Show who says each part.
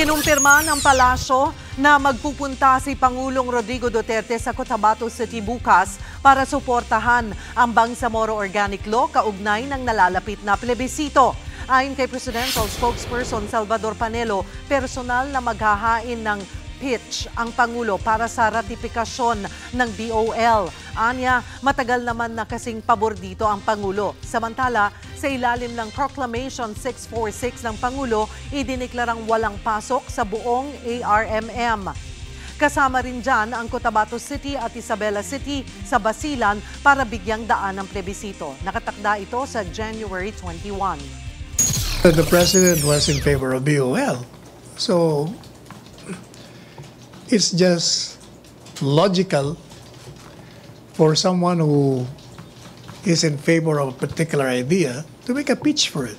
Speaker 1: Kinumpirma ng palasyo na magpupunta si Pangulong Rodrigo Duterte sa Cotabato City bukas para suportahan ang Bangsamoro Organic Law kaugnay ng nalalapit na plebisito. Ayon kay Presidential Spokesperson Salvador Panelo, personal na maghahain ng pitch ang Pangulo para sa ratifikasyon ng BOL. Anya, matagal naman na kasing pabor dito ang Pangulo. Samantala, sa ilalim ng Proclamation 646 ng Pangulo, idiniklarang walang pasok sa buong ARMM. Kasama rin dyan ang Cotabato City at Isabela City sa Basilan para bigyang daan ng plebisito. Nakatakda ito sa January 21.
Speaker 2: The president was in favor of BOL. So it's just logical for someone who is in favor of a particular idea to make a pitch for it.